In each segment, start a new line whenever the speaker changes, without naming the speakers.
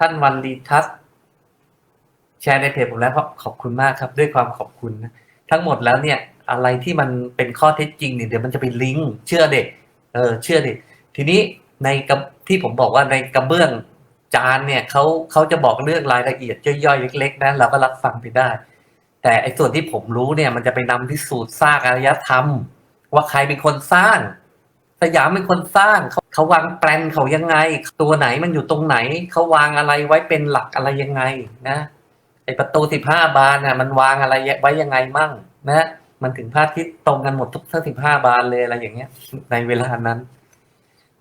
ท่านวันรีทัศน์แชร์ในเพจผมแล้วขอบคุณมากครับ ด้วยความขอบคุณนะทั้งหมดแล้วเนี่ย อะไรที่มันเป็นข้อเท็จจริงเนี่ยเดี๋ยวมันจะไปลิงก์เชื่อเด็ก เออ เชื่อเด็ก ทีนี้ในกระที่ผมบอกว่าในกระเบื้องจานเนี่ยเขาเขาจะบอกเรื่องรายละเอียดย่อยๆเล็กๆนะเราก็รับฟังไปได้ แต่ไอ้ส่วนที่ผมรู้เนี่ย มันจะไปนำพิสูจน์สร้างอารยธรรม ว่าใครเป็นคนสร้าง สยามเป็นคนสร้างเขาเขาวางแปลนเขายังไง ตัวไหนมันอยู่ตรงไหน เขาวางอะไรไว้เป็นหลักอะไรยังไงนะไอประตูสิบห้าบานน่ะ มันวางอะไรไว้ยังไงมั่ง นะมันถึงพระอาทิตย์ตรงกันหมดทุกทั้งสิบห้าบานเลยอะไรอย่างเงี้ย ในเวลานั้น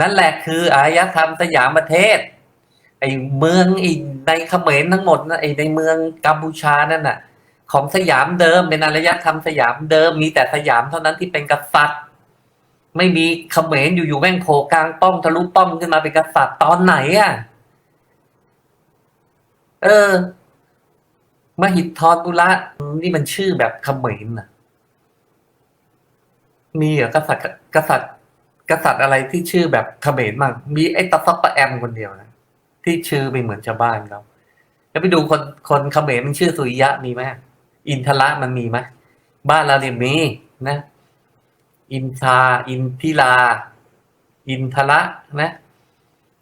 นั่นแหละคืออารยธรรมสยามประเทศ ไอเมืองไอในเขมรทั้งหมดนะไอในเมืองกัมพูชานั่นน่ะ ของสยามเดิมเป็นอารยธรรมสยามเดิมมีแต่สยามเท่านั้นที่เป็นกษัตริย์ ไม่มีเขมรอยู่ๆแม่งโผล่กลางป้อมทะลุป้อมขึ้นมาเป็นกษัตริย์ตอนไหนอะ เออ มหิดทรบุระนี่มันชื่อแบบเขมรน่ะ มีเหรอกษัตริย์กษัตริย์ กษัตริย์อะไรที่ชื่อแบบเขมรมั่งมีไอ้ตะซับปะแอมคนเดียวนะที่ชื่อไม่เหมือนชาวบ้านเขาแล้วไปดูคนคนเขมรมันชื่อสุริยะมีไหมอินทระมันมีไหมบ้านเราเนี่ยมีนะ อินทาอินทิลา อินทระนะ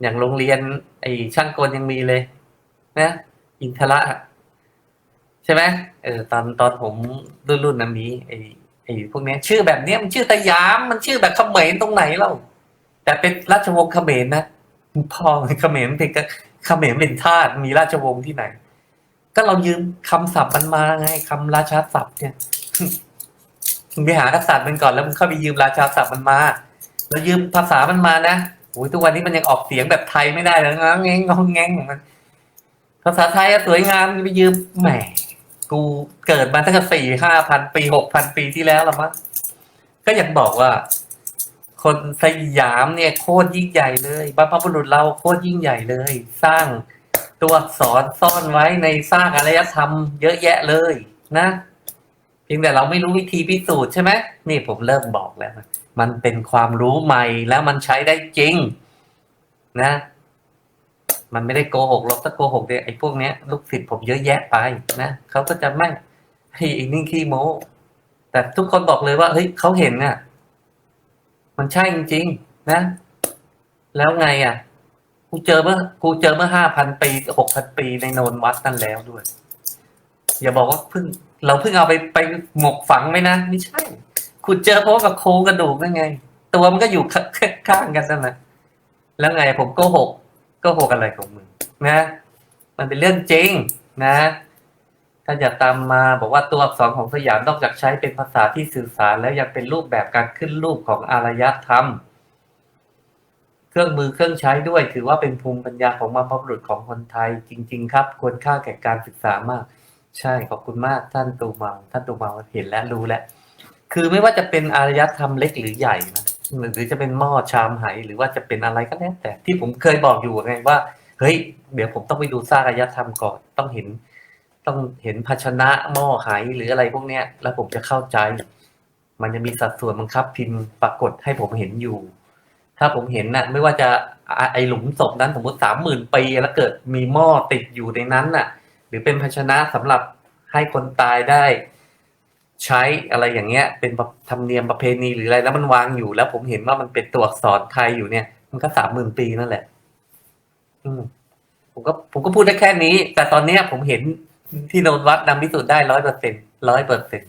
อย่างโรงเรียน ไอช่างกลยังมีเลย นะ อินทระใช่ไหมเออตอนตอนผมรุ่นรุ่นนั้นมีไอไอพวกนี้ชื่อแบบเนี้ยมันชื่อตะยามมันชื่อแบบเขมรตรงไหนเล่าแต่เป็นราชวงศ์เขมรนะพ่อเขมรเป็นก็เขมรเป็นทาสมีราชวงศ์ที่ไหน ก็เรายืมคำศัพท์มันมาไงคำราชาศัพท์เนี่ย มึงไปหากษัตริย์มันก่อนแล้วมึงเข้าไปยืมราชาศัพท์มันมา แล้วยืมภาษามันมานะโอ้ยทุกวันนี้มันยังออกเสียงแบบไทยไม่ได้แล้วงงงงแงงของมันภาษาไทยอะสวยงามไปยืมแหมกูเกิดมาตั้งแต่สี่ห้าพันปีหกพันปีที่แล้วละมั้งก็ยังบอกว่า คนสยามเนี่ยโคตรยิ่งใหญ่เลยบรรพบุรุษเราโคตรยิ่งใหญ่เลย สร้างตัวอักษรซ่อนไว้ในสร้างอารยธรรมเยอะแยะเลยนะ พียงแต่เราไม่รู้วิธีพิสูจน์ใช่ไหมนี่ผมเริ่มบอกแล้ว มันเป็นความรู้ใหม่แล้วมันใช้ได้จริง นะ มันไม่ได้โกหกหรอกถ้าโกหกเนี่ยไอ้พวกเนี้ยลูกศิษย์ผมเยอะแยะไปนะเขาก็จะไม่เฮ้ยไอ้นี่ขี้โม้แต่ทุกคนบอกเลยว่าเฮ้ยเขาเห็นน่ะ มันใช่จริงๆนะ แล้วไงอะกูเจอเมื่อกูเจอเมื่อห้าพันปีหกพันปีในโนนวัดนั่นแล้วด้วย อย่าบอกว่าเพิ่ง เราเพิ่งเอาไปไปหมกฝังไว้นะไม่ใช่คุณเจอเพราะกับโครงกระดูกนั่นไง ตัวมันก็อยู่ข้างๆกันนั่นแหละแล้วไงผมโกหกโกหกอะไรของมึงนะ มันเป็นเรื่องจริงนะถ้าอยากตามมาบอกว่าตัวอักษรของสยามนอกจากใช้เป็นภาษาที่สื่อสารแล้วยังเป็นรูปแบบการขึ้นรูปของอารยธรรม เครื่องมือเครื่องใช้ด้วย ถือว่าเป็นภูมิปัญญาของบรรพบุรุษของคนไทย จริง ๆ ครับ ควรค่าแก่การศึกษามาก ใช่ขอบคุณมากท่านตูเมาท่านตูเมาเห็นแล้วรู้แล้วคือไม่ว่าจะเป็นอารยธรรมเล็กหรือใหญ่นะหรือจะเป็นหม้อชามไหหรือว่าจะเป็นอะไรก็แล้วแต่ที่ผมเคยบอกอยู่ไงว่า เฮ้ย เดี๋ยวผมต้องไปดูสร้างอารยธรรมก่อนต้องเห็น ต้องเห็นภาชนะหม้อไหหรืออะไรพวกเนี้ย แล้วผมจะเข้าใจ มันจะมีสัดส่วนบังคับพิมพ์ปรากฏให้ผมเห็นอยู่ ถ้าผมเห็นน่ะ ไม่ว่าจะอะไอหลุมศพนั้นสมมติสามหมื่นปีแล้วเกิดมีหม้อติดอยู่ในนั้นน่ะ หรือเป็นภาชนะสำหรับให้คนตายได้ใช้อะไรอย่างเงี้ย เป็นธรรมเนียมประเพณีหรืออะไรแล้วมันวางอยู่แล้ว ผมเห็นว่ามันเป็นตัวอักษรไทยอยู่เนี่ย มันก็สามหมื่นปีนั่นแหละ อืม ผมก็ผมก็พูดได้แค่นี้ แต่ตอนเนี้ยผมเห็นที่โนนวัดนำพิสูจน์ได้ร้อยเปอร์เซ็นร้อยเปอร์เซ็น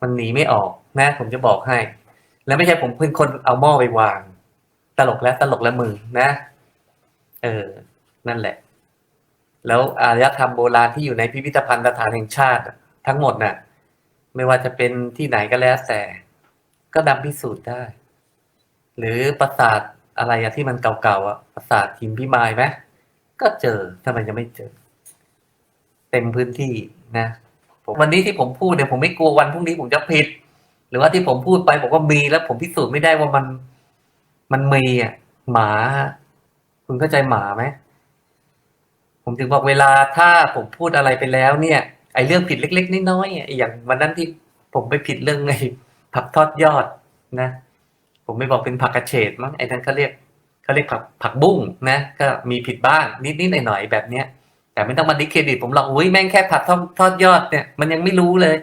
มันหนีไม่ออกนะผมจะบอกให้ แล้วไม่ใช่ผมเพิ่งคนเอาหม้อไปวาง ตลกแล้วตลกแล้วมือนะ เออ นั่นแหละ แล้วอารยธรรมโบราณที่อยู่ในพิพิธภัณฑ์สถานแห่งชาติ ทั้งหมดน่ะ ไม่ว่าจะเป็นที่ไหนก็แล้วแต่ ก็นำพิสูจน์ได้ หรือปราสาทอะไรอะที่มันเก่าๆอะปราสาทหินพิมายไหมก็เจอทำไมจะไม่เจอ เต็มพื้นที่นะวันนี้ที่ผมพูดเนี่ยผมไม่กลัววันพรุ่งนี้ผมจะผิด หรือว่าที่ผมพูดไปบอกว่ามีแล้วผมพิสูจน์ไม่ได้ว่ามัน มันมีอะหมา คุณเข้าใจหมาไหม ผมถึงบอกเวลาถ้าผมพูดอะไรไปแล้วเนี่ยไอ้เรื่องผิดเล็ก ๆน้อยๆอย่างวันนั้นที่ผมไปผิดเรื่องไอ้ผักทอดยอดนะ ผมไม่บอกเป็นผักกระเฉดมั้งไอ้นั้นเขาเรียกเขาเรียกผักผักบุ้งนะก็มีผิดบ้างนิดๆหน่อยๆแบบเนี้ยแต่ไม่ต้องมาดิเครดิตผมหรอกอุ้ยแม่งแค่ผัดทอดทอดยอดเนี่ยมันยังไม่รู้เลย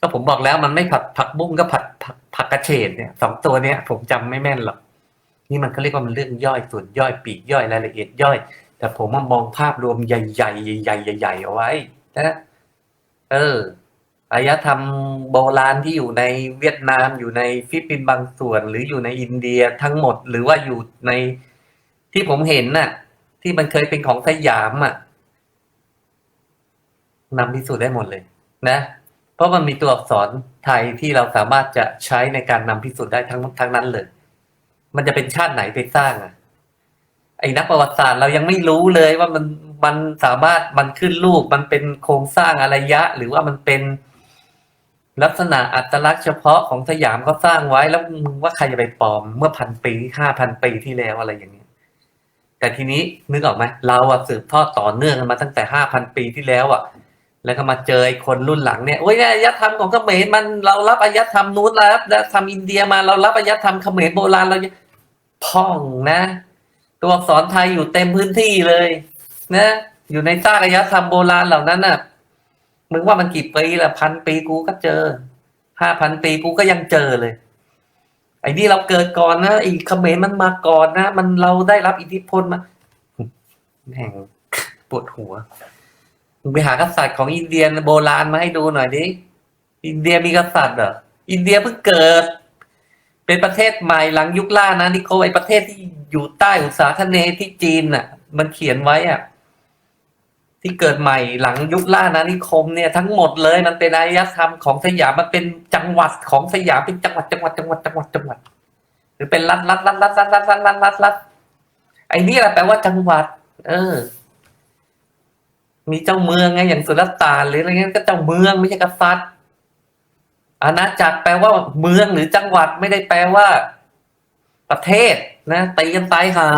ก็ผมบอกแล้วมันไม่ผัดผักบุ้งก็ผัดผักผักกระเฉดเนี่ยสองตัวเนี้ยผมจำไม่แม่นหรอกนี่มันเขาเรียกว่ามันเรื่องย่อยส่วนย่อยปีกย่อยรายละเอียดย่อย แต่ผมมามองภาพรวมใหญ่ๆใหญ่ๆใหญ่ๆเอาไว้นะเอออารยธรรมโบราณที่อยู่ในเวียดนามอยู่ในฟิลิปปินส์บางส่วน หรืออยู่ในอินเดียทั้งหมด หรือว่าอยู่ในที่ผมเห็นน่ะ ที่มันเคยเป็นของสยามอะนำพิสูจน์ได้หมดเลย นะ เพราะมันมีตัวอักษรไทยที่เราสามารถจะใช้ในการนำพิสูจน์ได้ทั้งทั้งนั้นเลย มันจะเป็นชาติไหนไปสร้างอะ ไอ้นักประวัติศาสตร์เรายังไม่รู้เลยว่ามันมันสามารถมันขึ้นรูปมันเป็นโครงสร้างอารยะ หรือว่ามันเป็นลักษณะอัตลักษณ์เฉพาะของสยามเขาสร้างไว้แล้วมึงว่าใครจะไปปลอมเมื่อพันปีห้าพันปีที่แล้วอะไรอย่างเงี้ย แต่ทีนี้นึกออกไหมเราอะสืบทอดต่อเนื่องกันมาตั้งแต่ห้าพันปีที่แล้วอะแล้วก็มาเจอไอ้คนรุ่นหลังเนี่ยโอ้ยอารยธรรมของเขมรมันเรารับอารยธรรมนู้นแล้วทำอินเดียมาเรารับอารยธรรมเขมรโบราณเราพ่องนะ ตัวอักษรไทยอยู่เต็มพื้นที่เลย นะ อยู่ในซากอารยธรรมโบราณเหล่านั้นน่ะ มึงว่ามันกี่ปีละพันปีกูก็เจอห้าพันปีกูก็ยังเจอเลย ไอ้นี่เราเกิดก่อนนะไอ้เขมรมันมาก่อนนะ มันเราได้รับอิทธิพลมาแม่งปวดหัวมึงไปหากษัตริย์ของอินเดียโบราณมาให้ดูหน่อยดิอินเดียมีกษัตริย์เหรออินเดียเพิ่งเกิด เป็นประเทศใหม่หลังยุคล่านะนิโคไอประเทศที่ อยู่ใต้อุตสาคเนที่จีนน่ะ มันเขียนไว้อะ ที่เกิดใหม่หลังยุคล่านะนิคมเนี่ยทั้งหมดเลยมันเป็นอารยธรรมของสยามมันเป็นจังหวัดของสยามเป็นจังหวัดจังหวัดจังหวัดจังหวัดจังหวัด หรือเป็นรัฐรัฐรัฐรัฐรัฐรัฐรัฐรัฐรัฐรัฐไอ้นี่แหละแปลว่าจังหวัด เออ มีเจ้าเมืองไงอย่างสุลต่านหรืออะไรเงี้ยก็เจ้าเมืองไม่ใช่กษัตริย์อาณาจักรแปลว่าเมืองหรือจังหวัดไม่ได้แปลว่า ประเทศ นะตีกันตายหา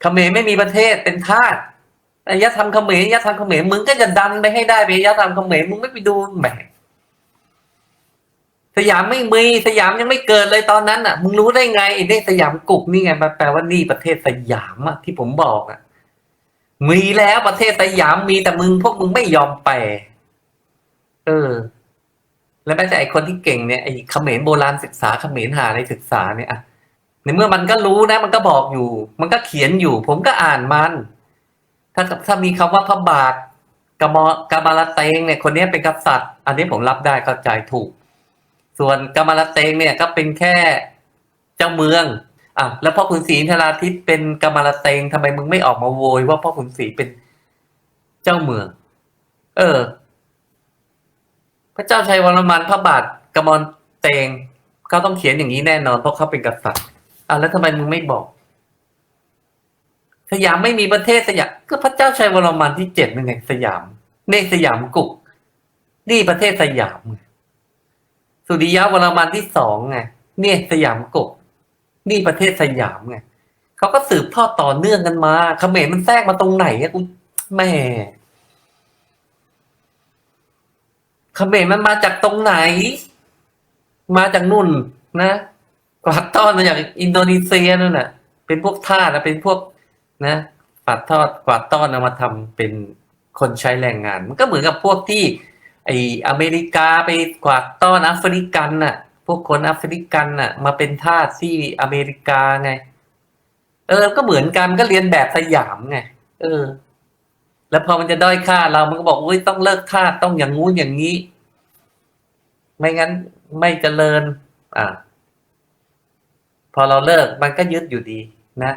เขมรไม่มีประเทศเป็นทาสอารยธรรมเขมรอารยธรรมเขมรมึงก็จะดันไปให้ได้ไปอารยธรรมเขมรมึงไม่ไปดูแหมสยามไม่มีสยามยังไม่เกิดเลยตอนนั้นอะ มึงรู้ได้ไงไอ้เนี่ยสยามกุกนี่ไงแปลว่านี่ประเทศสยามอะที่ผมบอกอะมีแล้วประเทศสยามมีแต่มึงพวกมึงไม่ยอมแปเออ แล้วแม้แต่ไอคนที่เก่งเนี่ยไอเขมรโบราณศึกษาเขมรหาในศึกษาเนี่ยอะ ในเมื่อมันก็รู้นะ มันก็บอกอยู่ มันก็เขียนอยู่ ผมก็อ่านมัน ถ้าถ้ามีคำว่าพระบาทกมกามาลเตงเนี่ยคนนี้เป็นกษัตริย์ อันนี้ผมรับได้เข้าใจถูก ส่วนกามาลเตงเนี่ยก็เป็นแค่เจ้าเมืองอะแล้วพ่อขุนศรีธราทิตเป็นกามาลเตงทำไมมึงไม่ออกมาโวยว่าพ่อขุนศรีเป็นเจ้าเมือง เออ พระเจ้าชัยวรมันพระบาทกมลเตงเขาต้องเขียนอย่างนี้แน่นอนเพราะเขาเป็นกษัตริย์ อะแล้วทำไมมึงไม่บอก สยามไม่มีประเทศสยามก็พระเจ้าชัยวรมันที่เจ็ดนั่นไงสยาม เนสยามกุก นี่ประเทศสยามไงสุริยะวรมันที่สองไงเนี่ยสยามกุก นี่ประเทศสยามไงเขาก็สืบทอดต่อเนื่องกันมาเขมรมันแทรกมาตรงไหนอะกูแม่เขมรมันมาจากตรงไหน มาจากนู่นนะ กวาดต้อนมาจากอินโดนีเซียนั่นน่ะเป็นพวกทาสนะเป็นพวกนะกวาดทอดกวาดต้อนเอามาทำเป็นคนใช้แรงงาน มันก็เหมือนกับพวกที่ ไออเมริกาไปกวาดต้อนแอฟริกันน่ะ พวกคนแอฟริกันน่ะ มาเป็นทาสที่อเมริกาไง เออ ก็เหมือนกันก็เรียนแบบสยามไงเออ แล้วพอมันจะด้อยค่าเรามันก็บอกอุ้ยต้องเลิกทาสต้องอย่างงู้นอย่างนี้ ไม่งั้นไม่เจริญ อ่า พอเราเลิกมันก็ยึดอยู่ดีนะ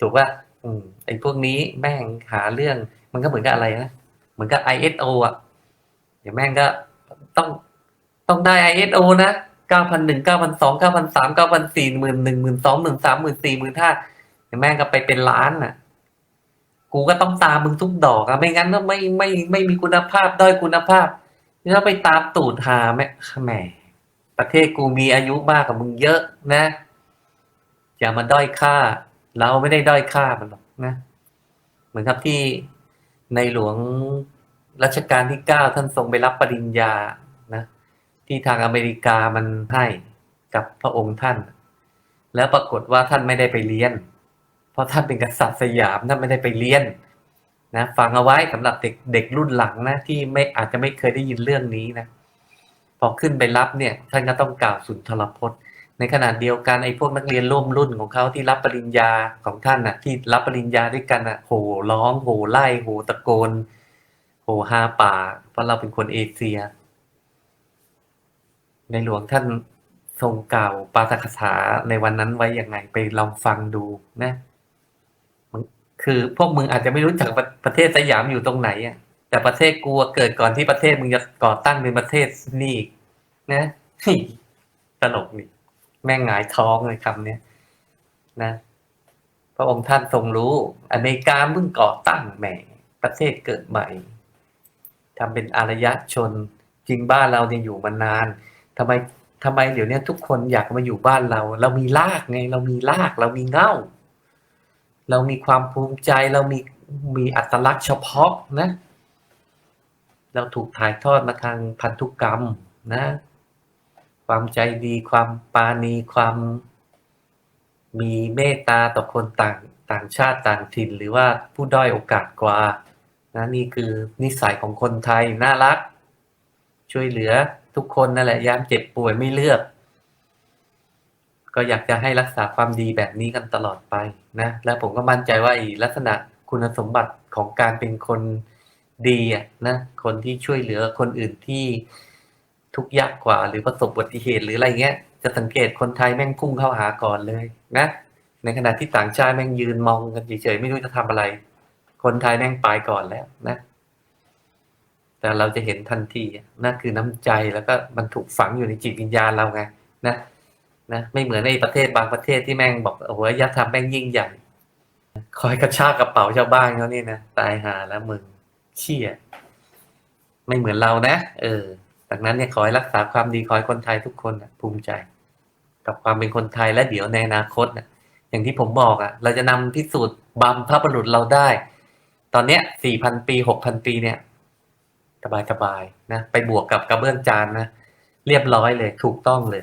ถูกป่ะอืมไอ้พวกนี้แม่งหาเรื่อง มันก็เหมือนกับอะไรนะเหมือนกับ ISO อะเดี๋ยวแม่งก็ต้องต้องได้ ISO นะเก้าพันหนึ่งเก้าพันสองเก้าพันสามเก้าพันสี่หมื่นหนึ่งหมื่นสองหมื่นสามหมื่นสี่หมื่นห้าเดี๋ยวแม่งก็ไปเป็นล้านอะ กูก็ต้องตามมึงทุกดอกอะไม่งั้นก็ไม่ไม่ไม่มีคุณภาพด้อยคุณภาพแล้วไปตามตูดหาแม่แหม ประเทศกูมีอายุมากกว่ามึงเยอะนะ อย่ามาด้อยค่า เราไม่ได้ด้อยค่ามันหรอกนะ เหมือนกับที่ในหลวงรัชกาลที่เก้าท่านทรงไปรับปริญญานะที่ทางอเมริกามันให้กับพระองค์ท่าน แล้วปรากฏว่าท่านไม่ได้ไปเรียน เพราะท่านเป็นกษัตริย์สยามท่านไม่ได้ไปเรียนนะฟังเอาไว้สำหรับเด็กเด็กรุ่นหลังนะที่ไม่อาจจะไม่เคยได้ยินเรื่องนี้นะ พอขึ้นไปรับเนี่ยท่านก็ต้องกล่าวสุนทรพจน์ ในขณะเดียวกันไอ้พวกนักเรียนร่วมรุ่นของเขาที่รับปริญญาของท่านน่ะที่รับปริญญาด้วยกันน่ะโห่ร้องโห่ไล่โห่ตะโกนโห่ฮาป่าเพราะเราเป็นคนเอเชีย ในหลวงท่านทรงกล่าวปาฐกถาในวันนั้นไว้อยังไงไปลองฟังดูนะคือพวกมึงอาจจะไม่รู้จักประประเทศสยามอยู่ตรงไหนอะ แต่ประเทศกูเกิดก่อนที่ประเทศมึงจะก่อตั้งเป็นประเทศนี่นะตลกนี่แม่งหงายท้องเลยคำเนี้ยนะพระองค์ท่านทรงรู้อเมริกาเพิ่งก่อตั้งแหม่ประเทศเกิดใหม่ทำเป็นอารยชนจริงบ้านเราเนี่ยอยู่มานานทำไมทำไมเดี๋ยวนี้ทุกคนอยากมาอยู่บ้านเรา เรามีรากไง เรามีราก เรามีเง่า เรามีความภูมิใจ เรามีมีอัตลักษณ์เฉพาะนะ เราถูกถ่ายทอดมาทางพันธุกรรมนะ ความใจดีความปาณีความมีเมตตาต่อคนต่างต่างชาติต่างถิ่น หรือว่าผู้ด้อยโอกาสกว่านะนี่คือนิสัยของคนไทย น่ารัก ช่วยเหลือทุกคนนั่นแหละยามเจ็บป่วยไม่เลือก ก็อยากจะให้รักษาความดีแบบนี้กันตลอดไปนะ และผมก็มั่นใจว่าอีลักษณะคุณสมบัติของการเป็นคน ดีอะนะคนที่ช่วยเหลือคนอื่นที่ทุกข์ยากกว่า หรือประสบอุบัติเหตุหรืออะไรเงี้ย จะสังเกตคนไทยแม่งพุ่งเข้าหาก่อนเลยนะในขณะที่ต่างชาติแม่งยืนมองกันเฉยๆไม่รู้จะทำอะไร คนไทยแม่งไปก่อนแล้วนะ แต่เราจะเห็นทันทีนั่นคือน้ำใจแล้วก็มันถูกฝังอยู่ในจิตวิญญาณเราไงนะนะไม่เหมือนในประเทศบางประเทศที่แม่งบอกโอ้โหอารยธรรมแม่งยิ่งใหญ่ คอยกระชากกระเป๋าชาวบ้านเขานี่นะตายหาแล้วมึง เชี่ยไม่เหมือนเรานะ เออดังนั้นเนี่ยขอให้รักษาความดีขอให้คนไทยทุกคนนะภูมิใจ กับความเป็นคนไทยและเดี๋ยวในอนาคตนะอย่างที่ผมบอกอะ่ะ เราจะนำพิสูจน์บัมพระบุรุษเราได้ ตอนเนี้ยสี่พันปีหกพันปีเนี่ยสบายๆนะ ไปบวกกับกระเบื้องจานนะ เรียบร้อยเลย ถูกต้องเลย